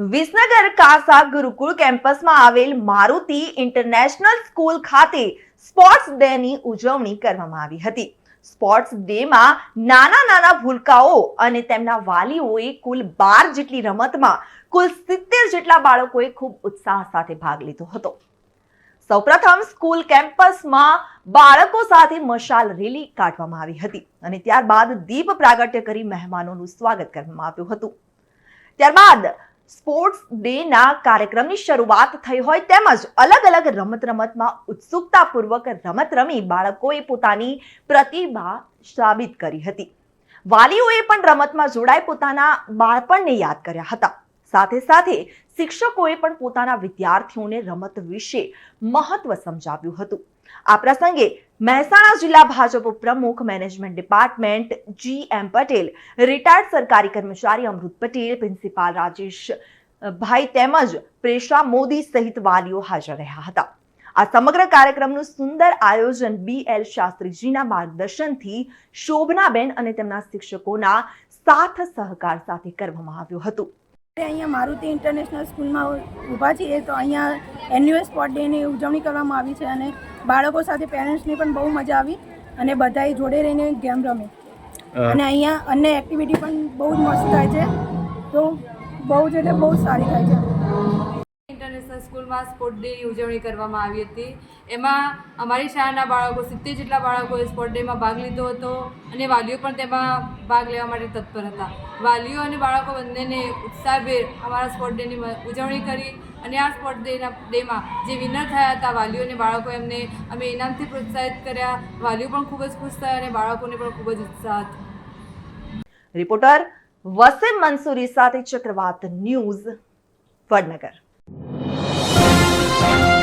વિસનગર કાસા ગુરુકુળ કેમ્પસમાં આવેલ Maruti international school ખાતે સ્પોર્ટ્સ ડે ની ઉજવણી કરવામાં આવી હતી. સ્પોર્ટ્સ ડે માં નાના નાના ભૂલકાઓ અને તેમના વાલીઓએ કુલ બાર જેટલી રમતમાં કુલ સિત્તેર જેટલા બાળકોએ ખૂબ ઉત્સાહ સાથે ભાગ લીધો હતો. સૌપ્રથમ સ્કૂલ કેમ્પસમાં બાળકો સાથે મશાલ રેલી કાઢવામાં આવી હતી અને ત્યારબાદ દીપ પ્રાગટ્ય કરી મહેમાનોનું સ્વાગત કરવામાં આવ્યું હતું. ત્યારબાદ સ્પોર્ટ્સ ડે ના કાર્યક્રમની શરૂઆત થઈ હોય તેમજ અલગ અલગ રમત રમતમાં ઉત્સુકતાપૂર્વક રમત રમી બાળકોએ પોતાની પ્રતિભા સાબિત કરી હતી. વાલીઓએ પણ રમતમાં જોડાઈ પોતાના બાળપણને યાદ કર્યા હતા. સાથે સાથે શિક્ષકોએ પણ પોતાના વિદ્યાર્થીઓને રમત વિશે મહત્વ સમજાવ્યું હતું. આ પ્રસંગે મહેસાણા જિલ્લા ભાજપ પ્રમુખ management department G M Patel, retired સરકારી કર્મચારી અમૃત પટેલ, પ્રિન્સિપાલ રાજેશ ભાઈ તેમજ પ્રેષા મોદી સહિત વાલીઓ હાજર રહ્યા હતા. આ સમગ્ર કાર્યક્રમનું સુંદર આયોજન બી એલ શાસ્ત્રીજીના માર્ગદર્શનથી શોભનાબેન અને તેમના શિક્ષકોના સાથ સહકાર સાથે કરવામાં આવ્યું હતું. આપણે અહીંયા મારુતિ ઇન્ટરનેશનલ સ્કૂલમાં ઊભા છીએ તો અહીંયા એન્યુઅલ સ્પોર્ટ ડેની ઉજવણી કરવામાં આવી છે અને બાળકો સાથે પેરેન્ટ્સની પણ બહુ મજા આવી અને બધાએ જોડે રહીને ગેમ રમી. અને અહીંયા અન્ય એક્ટિવિટી પણ બહુ જ મસ્ત થાય છે. તો બહુ જ એટલે બહુ સારી થાય છે. ઇન્ટરનેશનલ સ્કૂલમાં સ્પોર્ટ ડેની ઉજવણી કરવામાં આવી હતી. એમાં અમારી શાળાના બાળકો, સિત્તેર જેટલા બાળકોએ સ્પોર્ટ ડેમાં ભાગ લીધો હતો અને વાલીઓ પણ તેમાં ભાગ લેવા માટે તત્પર હતા. વાલીઓ અને બાળકો બંનેને ઉત્સાહભેર અમારા સ્પોર્ટ ડેની ઉજવણી કરી અને આ સ્પોર્ટ ડેના, ડેમાં જે વિનર થયા હતા વાલીઓ અને બાળકો એમને અમે ઇનામથી પ્રોત્સાહિત કર્યા. વાલીઓ પણ ખૂબ જ ખુશ થયા અને બાળકોને પણ ખૂબ જ ઉત્સાહ હતો. રિપોર્ટર વસીમ મંસૂરી સાથે ચક્રવાત ન્યૂઝ વડનગર. Thank you.